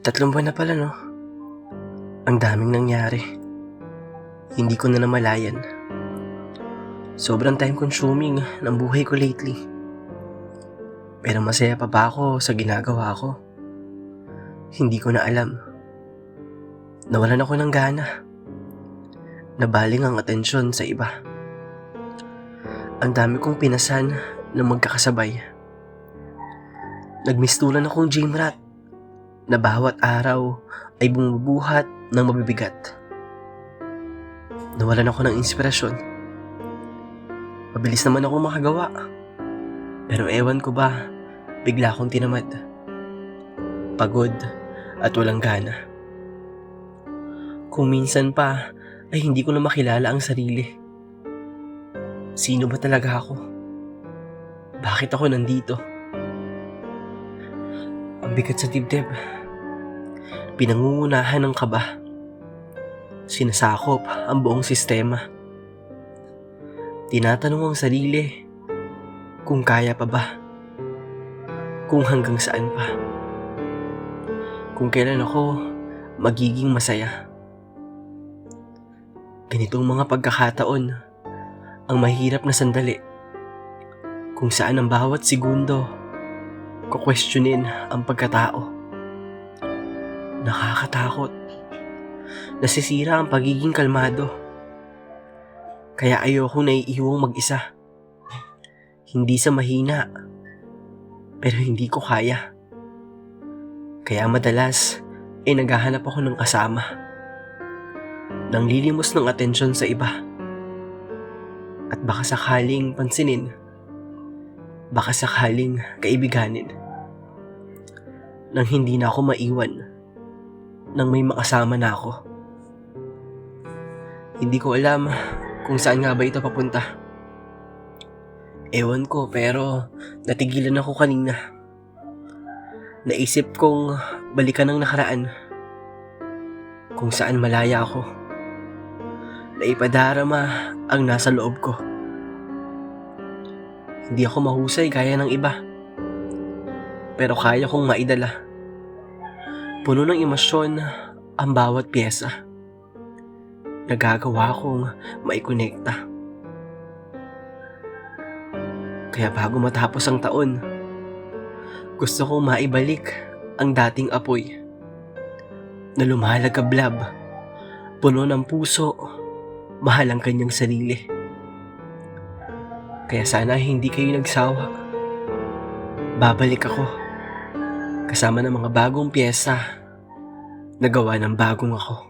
Tatlong buwan na pala, no? Ang daming nangyari. Hindi ko na namalayan. Sobrang time consuming ng buhay ko lately. Pero masaya pa ba ako sa ginagawa ko? Hindi ko na alam. Nawalan ako ng gana. Nabaling ang atensyon sa iba. Ang dami kong pinasan na magkakasabay. Nagmistulan akong gym rat na bawat araw ay bumubuhat ng mabibigat. Nawalan ako ng inspirasyon. Mabilis naman ako makagawa. Pero ewan ko ba, bigla akong tinamad. Pagod at walang gana. Kung minsan pa ay hindi ko na makilala ang sarili. Sino ba talaga ako? Bakit ako nandito? Ang bigat sa dibdib. Pinangungunahan ng kaba. Sinasakop ang buong sistema. Tinatanong ang sarili kung kaya pa ba. Kung hanggang saan pa. Kung kailan ako magiging masaya. Ganitong mga pagkakataon ang mahirap na sandali kung saan ang bawat segundo kukwestiyonin ang pagkatao. Nakakatakot. Nasisira ang pagiging kalmado. Kaya ayoko naiiwang mag-isa. Hindi sa mahina, pero hindi ko kaya. Kaya madalas ay naghahanap ako ng kasama. Nang lilimos ng atensyon sa iba. At baka sakaling pansinin. Baka sakaling kaibiganin. Nang hindi na ako maiwan. Nang may makasama na ako. Hindi ko alam kung saan nga ba ito papunta. Ewan ko pero natigilan ako kanina. Naisip kong balikan ang nakaraan. Kung saan malaya ako. Naipadarama ang nasa loob ko. Hindi ako mahusay gaya ng iba. Pero kaya kong maidala. Puno ng emosyon ang bawat pyesa. Nagagawa kong maikonekta. Kaya bago matapos ang taon, gusto kong maibalik ang dating apoy na lumalagablab, puno ng puso, mahal ang kanyang sarili. Kaya sana hindi kayo nagsawa. Babalik ako kasama ng mga bagong pyesa na gawa ng bagong ako.